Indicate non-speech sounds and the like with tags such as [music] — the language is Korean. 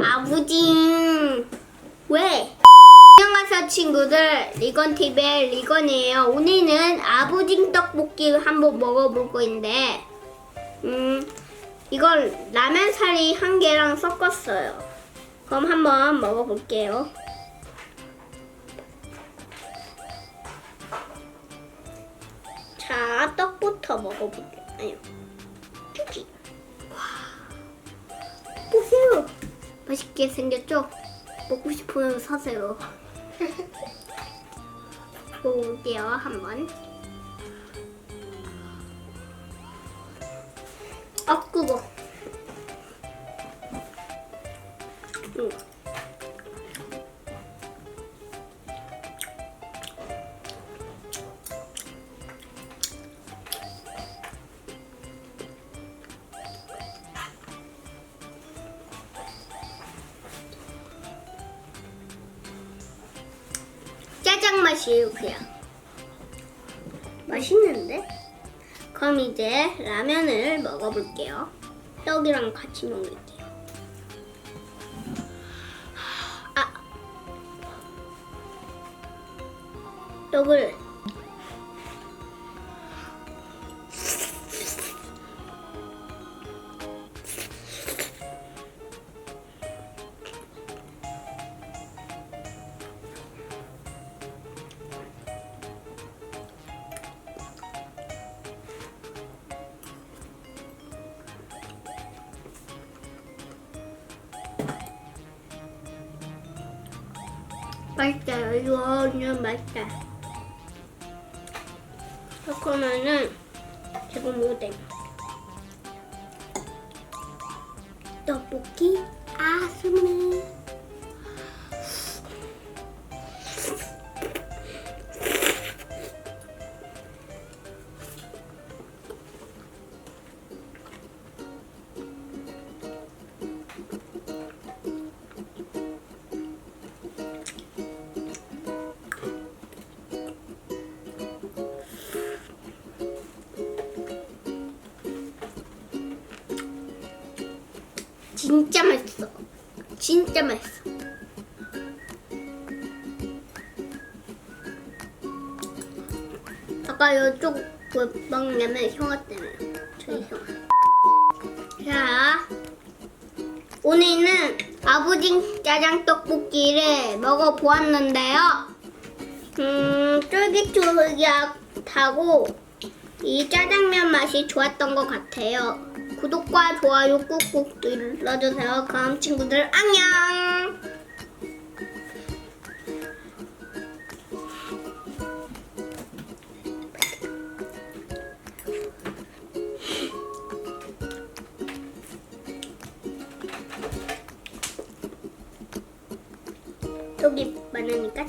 아부징. 왜? 안녕하세요 친구들. 리건TV의 리건이에요. 오늘은 아부징 떡볶이 한번 먹어볼 건데 음 이걸 라면 사리 한 개랑 섞었어요. 그럼 한번 먹어볼게요. 자 떡부터 먹어볼게요. 쭈기 보세요. 맛있게 생겼죠? 먹고 싶으면 사세요. [laughs] 먹어볼게요, 한번. 아, 그거. 음. 맛이에요, 그냥. 맛있는데? 그럼 이제 라면을 먹어볼게요. 떡이랑 같이 먹을게요. 아. 떡을 맛있어요. 이거 완전 맛있다. 그러면은 지금 오뎅. 떡볶이 아스미. 진짜 맛있어. 진짜 맛있어. 아까 이쪽 그 먹냐면 형아 때문에. 저희 형아. 자, 오늘은 아부징 짜장 떡볶이를 먹어보았는데요. 음, 쫄깃쫄깃하고 이 짜장면 맛이 좋았던 것 같아요. 구독과 좋아요 꾹꾹 눌러주세요. 그럼 친구들 안녕! [laughs] 여기 많으니까